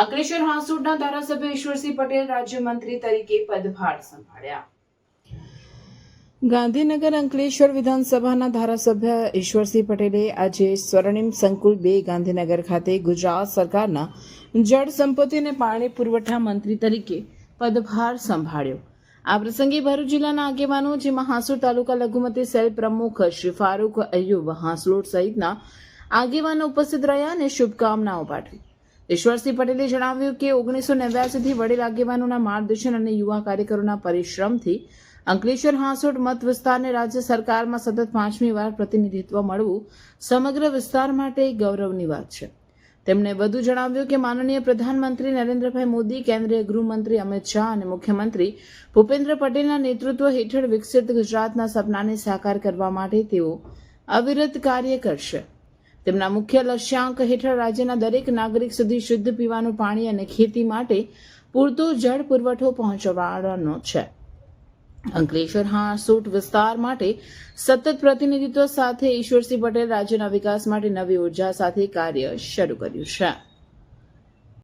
અંકલેશ્વર હાંસોડના ધારાસભ્ય ઈશ્વરસિંહ પટેલ રાજ્યમંત્રી તરીકે પદભાર સંભાળ્યા. ગાંધીનગર અંકલેશ્વર વિધાનસભાના ધારાસભ્ય ઈશ્વરસિંહ પટેલે આજે સ્વર્ણિમ સંકુલ બે ગાંધીનગર ખાતે ગુજરાત સરકારના જળ સંપત્તિ અને પાણી પુરવઠા મંત્રી તરીકે પદભાર સંભાળ્યો. આ પ્રસંગે ભરૂચ જિલ્લાના આગેવાનો, જેમાં હાંસોડ તાલુકા લઘુમતી સેલ પ્રમુખ શ્રી ફારૂક અયુબ હાંસલોડ સહિતના આગેવાનો ઉપસ્થિત રહ્યા અને શુભકામનાઓ પાઠવી. ઈશ્વરસિંહ પટેલે જણાવ્યું કે ઓગણીસો નેવ્યાસીથી વડીલ આગેવાનોના માર્ગદર્શન અને યુવા કાર્યકરોના પરિશ્રમથી અંકલેશ્વર હાંસોટ મત વિસ્તારને રાજ્ય સરકારમાં સતત પાંચમી વાર પ્રતિનિધિત્વ મળવું સમગ્ર વિસ્તાર માટે ગૌરવની વાત છે. તેમણે વધુ જણાવ્યું કે માનનીય પ્રધાનમંત્રી નરેન્દ્રભાઈ મોદી, કેન્દ્રીય ગૃહમંત્રી અમિત શાહ અને મુખ્યમંત્રી ભૂપેન્દ્ર પટેલના નેતૃત્વ હેઠળ વિકસિત ગુજરાતના સપનાને સાકાર કરવા માટે તેઓ અવિરત કાર્ય કરશે. તેમના મુખ્ય લક્ષ્યાંક હેઠળ રાજ્યના દરેક નાગરિક સુધી શુદ્ધ પીવાનું પાણી અને ખેતી માટે પૂરતો જળ પુરવઠો પહોંચાડવાનો છે. અંકલેશ્વર હાંસોટ વિસ્તાર માટે સતત પ્રતિનિધિત્વ સાથે ઈશ્વરસિંહ પટેલ રાજ્યના વિકાસ માટે નવી ઊર્જા સાથે કાર્ય શરૂ કર્યું છે.